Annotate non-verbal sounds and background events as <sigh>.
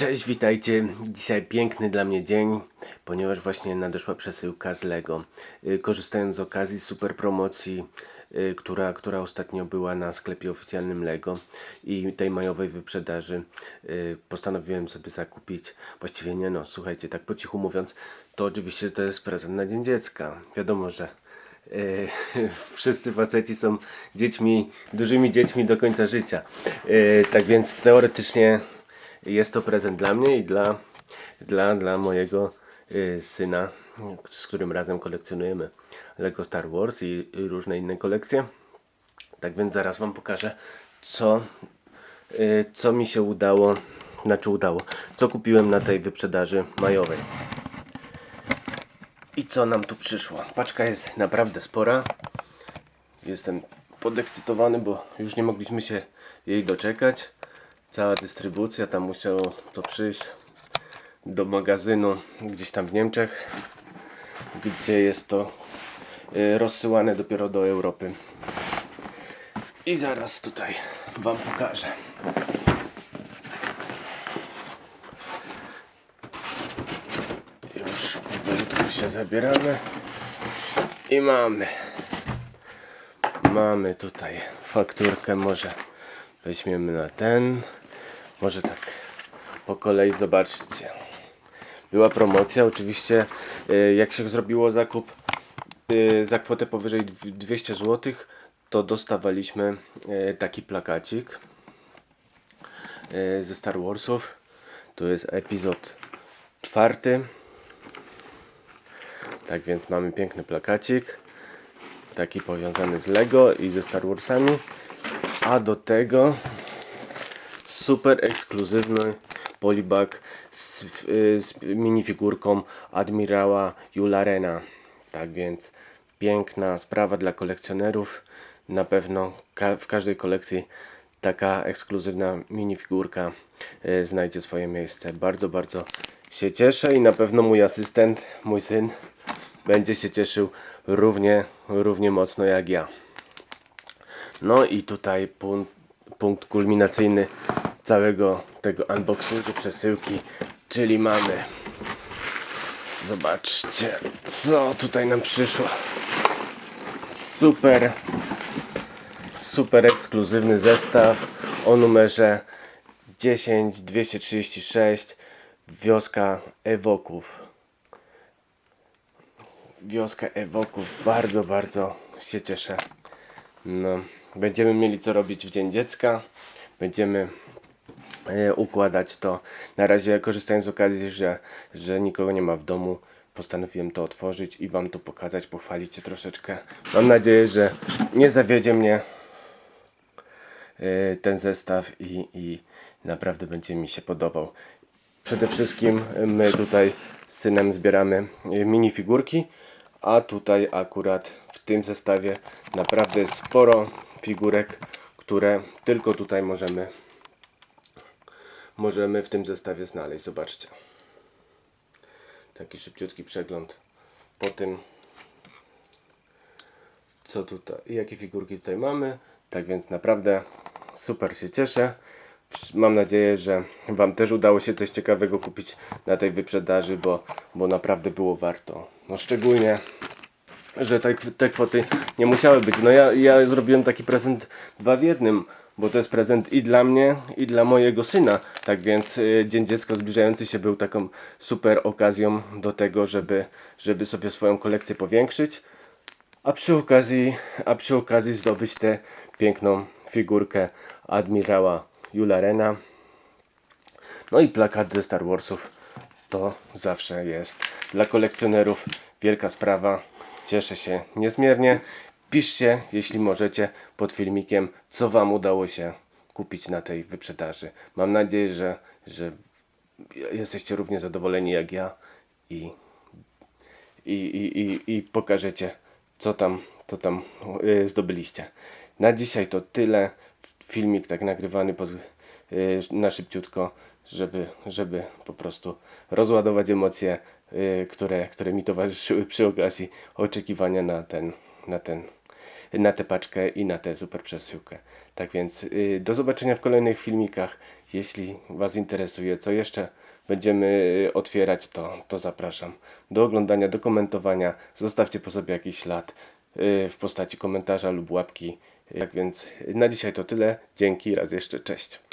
Cześć, witajcie. Dzisiaj piękny dla mnie dzień, ponieważ właśnie nadeszła przesyłka z Lego. Y, Korzystając z okazji super promocji, y, która, która ostatnio była na sklepie oficjalnym Lego i tej majowej wyprzedaży, y, postanowiłem sobie zakupić, właściwie nie no, słuchajcie, tak po cichu mówiąc, to oczywiście to jest prezent na Dzień Dziecka. Wiadomo, że <laughs> wszyscy faceci są dziećmi, dużymi dziećmi do końca życia. Tak więc teoretycznie jest to prezent dla mnie i dla, dla, dla mojego y, syna, z którym razem kolekcjonujemy Lego Star Wars i, różne inne kolekcje. Tak więc zaraz Wam pokażę, co, y, co mi się udało, znaczy udało, co kupiłem na tej wyprzedaży majowej. I co nam tu przyszło? Paczka jest naprawdę spora. Jestem podekscytowany, bo już nie mogliśmy się jej doczekać. Cała dystrybucja, tam musiało to przyjść do magazynu gdzieś tam w Niemczech, gdzie jest to y, rozsyłane dopiero do Europy. I zaraz tutaj Wam pokażę. Już powolutku się zabieramy i mamy. Mamy tutaj fakturkę, może weźmiemy na ten. Może tak po kolei zobaczcie. Była promocja, oczywiście y, jak się zrobiło zakup y, za kwotę powyżej dw- 200 zł, to dostawaliśmy y, taki plakacik ze Star Warsów. Tu jest epizod czwarty. Tak więc mamy piękny plakacik. Taki powiązany z Lego i ze Star Warsami. A do tego super ekskluzywny polibag z, y, z minifigurką admirała Jularena. Tak więc piękna sprawa dla kolekcjonerów. Na pewno ka- w każdej kolekcji taka ekskluzywna minifigurka y, znajdzie swoje miejsce. Bardzo, bardzo się cieszę i na pewno mój asystent, mój syn będzie się cieszył równie, równie mocno jak ja. No i tutaj punkt, punkt kulminacyjny całego tego unboxingu przesyłki, czyli mamy. Zobaczcie co tutaj nam przyszło. Super super ekskluzywny zestaw o numerze 10236 wioska Ewoków. Wioska Ewoków. Bardzo bardzo się cieszę. No, będziemy mieli co robić w Dzień Dziecka. Będziemy układać to. Na razie korzystając z okazji, że, że nikogo nie ma w domu, postanowiłem to otworzyć i Wam tu pokazać, pochwalić się troszeczkę. Mam nadzieję, że nie zawiedzie mnie e, ten zestaw i, i naprawdę będzie mi się podobał. Przede wszystkim my tutaj z synem zbieramy e, minifigurki, a tutaj akurat w tym zestawie naprawdę sporo figurek, które tylko tutaj możemy możemy w tym zestawie znaleźć. Zobaczcie. Taki szybciutki przegląd po tym co tutaj, jakie figurki tutaj mamy. Tak więc naprawdę super się cieszę. Mam nadzieję, że Wam też udało się coś ciekawego kupić na tej wyprzedaży, bo, bo naprawdę było warto. No szczególnie, że te, te kwoty nie musiały być. No ja, ja zrobiłem taki prezent dwa w jednym, bo to jest prezent i dla mnie, i dla mojego syna. Tak więc y, Dzień Dziecka zbliżający się był taką super okazją do tego, żeby, żeby sobie swoją kolekcję powiększyć. A przy okazji, a przy okazji zdobyć tę piękną figurkę admirała Jularena. No i plakat ze Star Warsów to zawsze jest dla kolekcjonerów wielka sprawa. Cieszę się niezmiernie. Piszcie, jeśli możecie, pod filmikiem, co Wam udało się kupić na tej wyprzedaży. Mam nadzieję, że, że jesteście równie zadowoleni jak ja i i, i, i, i pokażecie, co tam, co tam y, zdobyliście. Na dzisiaj to tyle. Filmik tak nagrywany poz, y, na szybciutko, żeby, żeby po prostu rozładować emocje, które, które mi towarzyszyły przy okazji oczekiwania na ten, na ten na tę paczkę i na tę super przesyłkę. Tak więc y, do zobaczenia w kolejnych filmikach. Jeśli Was interesuje, co jeszcze będziemy y, otwierać, to, to zapraszam do oglądania, do komentowania. Zostawcie po sobie jakiś ślad y, w postaci komentarza lub łapki. Tak więc na dzisiaj to tyle. Dzięki, raz jeszcze, cześć.